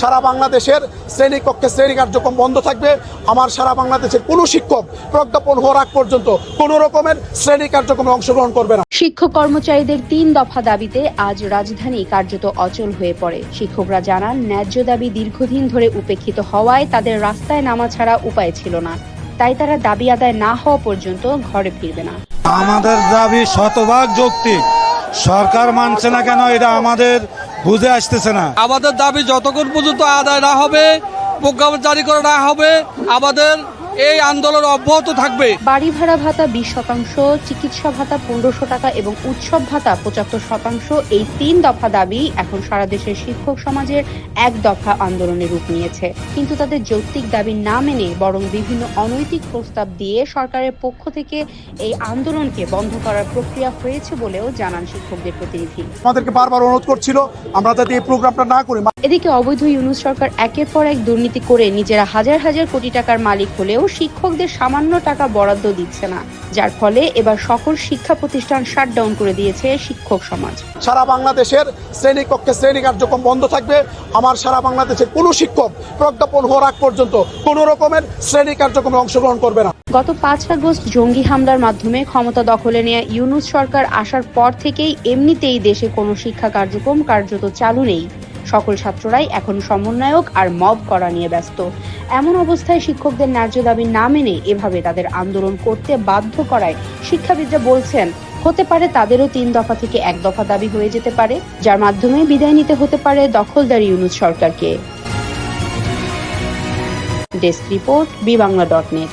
সারা বাংলাদেশের শ্রেণীকক্ষে শ্রেণি কার্যক্রম বন্ধ থাকবে। আমার সারা বাংলাদেশের কোনো শিক্ষক প্রজ্ঞাপন হওয়ার আগ পর্যন্ত কোনো রকমের শ্রেণি কার্যক্রমে অংশগ্রহণ করবে না। শিক্ষক কর্মচারীদের তিন দফা দাবিতে আজ রাজধানী কার্যত অচল হয়ে পড়ে। শিক্ষকরা জানান ন্যায্য দাবি দীর্ঘদিন ধরে উপেক্ষিত হওয়ায় তাদের রাস্তায় নামা ছাড়া উপায় ছিল না। তাই তারা দাবি আদায় না হওয়া পর্যন্ত ঘরে ফিরবে না। আমাদের দাবি শতভাগ যৌক্তিক। সরকার মানছে না কেন এটা আমাদের বুঝে আসতেছে না। আমাদের দাবি যতক্ষণ পর্যন্ত আদায় না হবে, প্রজ্ঞাপন জারি করা না হবে, আমাদের এই আন্দোলন অব্যাহত থাকবে। বাড়ি ভাড়া ভাতা বিশ শতাংশ চিকিৎসা ভাতা পনেরোশো টাকা এবং উৎসব ভাতা পঁচাত্তর শতাংশ এই তিন দফা দাবি এখন সারা দেশের শিক্ষক সমাজের এক দফা আন্দোলনের রূপ নিয়েছে। কিন্তু তাদের যৌক্তিক দাবি না মেনে বরং বিভিন্ন অনৈতিক প্রস্তাব দিয়ে সরকারের পক্ষ থেকে এই আন্দোলনকে বন্ধ করার প্রক্রিয়া হয়েছে বলেও জানান শিক্ষকদের প্রতিনিধি। আমাদেরকে বারবার অনুরোধ করছিল আমরা যাতে এই প্রোগ্রামটা না করি। এদিকে অবৈধ ইউনুস সরকার একের পর এক দুর্নীতি করে নিজেরা হাজার হাজার কোটি টাকার মালিক হলেও শিক্ষকদের সামান্য টাকা বরাদ্দ দিচ্ছে না যার ফলে এবার সকল শিক্ষা প্রতিষ্ঠান শাটডাউন করে দিয়েছে শিক্ষক সমাজ। সারা বাংলাদেশের শ্রেণীকক্ষে শ্রেণি কার্যক্রম বন্ধ থাকবে। আমার সারা বাংলাদেশের কোনো শিক্ষক প্রজ্ঞাপন হওয়ার আগ পর্যন্ত কোনো রকমের শ্রেণি কার্যক্রমে অংশগ্রহণ করবে না। গত পাঁচ আগস্ট জঙ্গি হামলার মাধ্যমে ক্ষমতা দখলে নেওয়া ইউনুস সরকার আসার পর থেকেই এমনিতেই দেশে কোনো শিক্ষা কার্যক্রম কার্যত চালু নেই। সকল ছাত্ররাই এখন সমন্বয়ক আর মব করা নিয়ে ব্যস্ত। এমন অবস্থায় শিক্ষকদের ন্যায্য দাবি না মেনে এভাবে তাদের আন্দোলন করতে বাধ্য করায় শিক্ষাবিদরা বলছেন, হতে পারে তাদেরও তিন দফা থেকে এক দফা দাবি হয়ে যেতে পারে, যার মাধ্যমে বিদায় নিতে হতে পারে দখলদার ইউনুস সরকারকে। Desk report, B Bangla dot net.